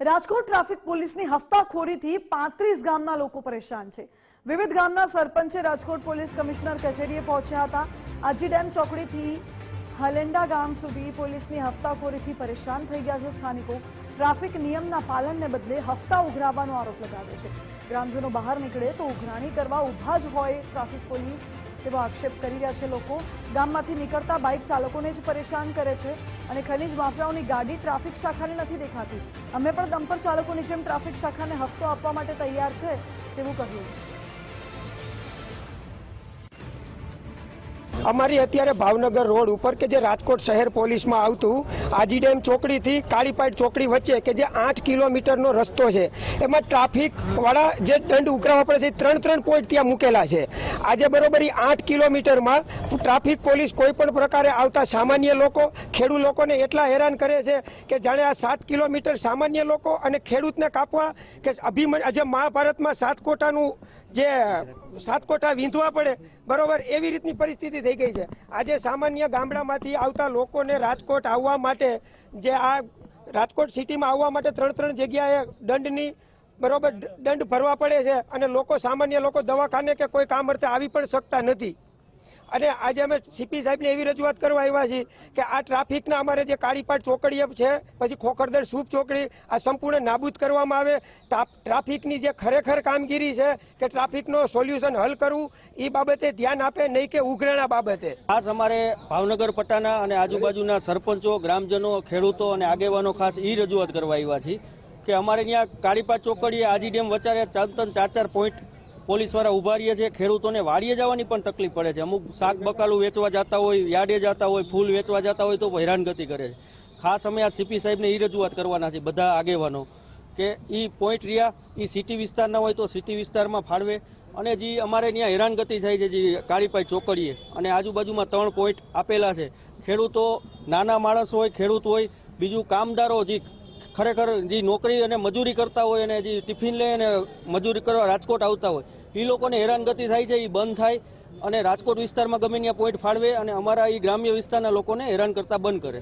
Rajkot traffic પોલીસની હફતાખોરીથી પાંત્રીસ ગામના લોકો પરેશાન છે. વિવિધ ગામના સરપંચે રાજકોટ પોલીસ કમિશનર કચેરીએ પહોંચ્યા હતા. આજી ડેમ ચોકડીથી હલેન્ડા ગામ સુધી પોલીસની હફતાખોરીથી પરેશાન થઈ ગયા છે સ્થાનિકો. ટ્રાફિક નિયમના પાલનને બદલે હફતા ઉઘરાવવાનો આરોપ લગાવે છે. ગ્રામજનો બહાર નીકળે તો ઉઘરાણી કરવા ઊભા જ હોય ટ્રાફિક પોલીસ તેવો આક્ષેપ કરી રહ્યા છે લોકો. ગામમાંથી નીકળતા બાઇક ચાલકોને જ પરેશાન કરે છે અને ખનીજ માફિયાઓની ગાડી ટ્રાફિક શાખાને નથી દેખાતી. અમે પણ ડમ્પર ચાલકોની જેમ ટ્રાફિક શાખાને હપ્તો આપવા માટે તૈયાર છે તેવું કહ્યું. અમારી અત્યારે ભાવનગર રોડ ઉપર કે જે રાજકોટ શહેર પોલીસમાં આવતું, આજી ડેમ ચોકડીથી કાળીપાટ ચોકડી વચ્ચે કે જે આઠ કિલોમીટરનો રસ્તો છે, એમાં ટ્રાફિકવાળા જે દંડ ઉઘરાવવા પડે છે ત્રણ ત્રણ પોઈન્ટ ત્યાં મૂકેલા છે. આજે બરોબર એ આઠ કિલોમીટરમાં ટ્રાફિક પોલીસ કોઈ પણ પ્રકારે આવતા સામાન્ય લોકો, ખેડૂત લોકોને એટલા હેરાન કરે છે કે જાણે આ સાત કિલોમીટર સામાન્ય લોકો અને ખેડૂતને કાપવા કે અભિમન જે મહાભારતમાં સાત કોટાનું જે સાત કોઠા વીંધવા પડે, બરોબર, એવી રીતની પરિસ્થિતિ થઈ ગઈ છે. આજે સામાન્ય ગામડામાંથી આવતા લોકોને રાજકોટ આવવા માટે, જે આ રાજકોટ સિટીમાં આવવા માટે ત્રણ ત્રણ જગ્યાએ દંડની, બરોબર દંડ ભરવા પડે છે અને લોકો, સામાન્ય લોકો દવાખાને કે કોઈ કામ અર્થે આવી પણ શકતા નથી. અને આજે અમે સીપી સાહેબને એવી રજૂઆત કરવા આવ્યા છીએ કે આ ટ્રાફિકના અમારે જે કાળીપાટ ચોકડી છે, પછી ખોખરદર સૂપ ચોકડી, આ સંપૂર્ણ નાબૂદ કરવામાં આવે. ટ્રાફિકની જે ખરેખર કામગીરી છે કે ટ્રાફિકનો સોલ્યુશન હલ કરવું એ બાબતે ધ્યાન આપે, નહીં કે ઉઘરાણા બાબતે. ખાસ અમારે ભાવનગર પટ્ટાના અને આજુબાજુના સરપંચો, ગ્રામજનો, ખેડૂતો અને આગેવાનો ખાસ એ રજૂઆત કરવા આવ્યા છીએ કે અમારે ત્યાં કાળીપાટ ચોકડીએ આજી ડેમ વચારે ચાર ત્રણ ચાર ચાર પોઈન્ટ પોલીસવાળા ઊભા રહીએ છીએ ખેડૂતોને વાડીએ જવાની પણ તકલીફ પડે છે. અમુક શાક બકાલું વેચવા જતા હોય, યાર્ડે જતા હોય, ફૂલ વેચવા જતા હોય તો હેરાનગતિ કરે છે. ખાસ અમે આ સીપી સાહેબને એ રજૂઆત કરવાના છે બધા આગેવાનો, કે એ પોઈન્ટ રહ્યા એ સિટી વિસ્તારના હોય તો સિટી વિસ્તારમાં ફાળવે. અને જે અમારે ત્યાં હેરાનગતિ થાય છે, જે કાળીપાઈ ચોકડીએ. અને આજુબાજુમાં ત્રણ પોઈન્ટ આપેલા છે. ખેડૂતો નાના માણસ હોય, ખેડૂત હોય, બીજું કામદારો જે ખરેખર જે નોકરી અને મજૂરી કરતા હોય અને જે ટિફિન લઈ અને મજૂરી કરવા રાજકોટ આવતા હોય એ લોકોને હેરાનગતિ થાય છે એ બંધ થાય અને રાજકોટ વિસ્તારમાં ગમે ત્યાં પોઈન્ટ ફાળવે અને અમારા એ ગ્રામ્ય વિસ્તારના લોકોને હેરાન કરતા બંધ કરે.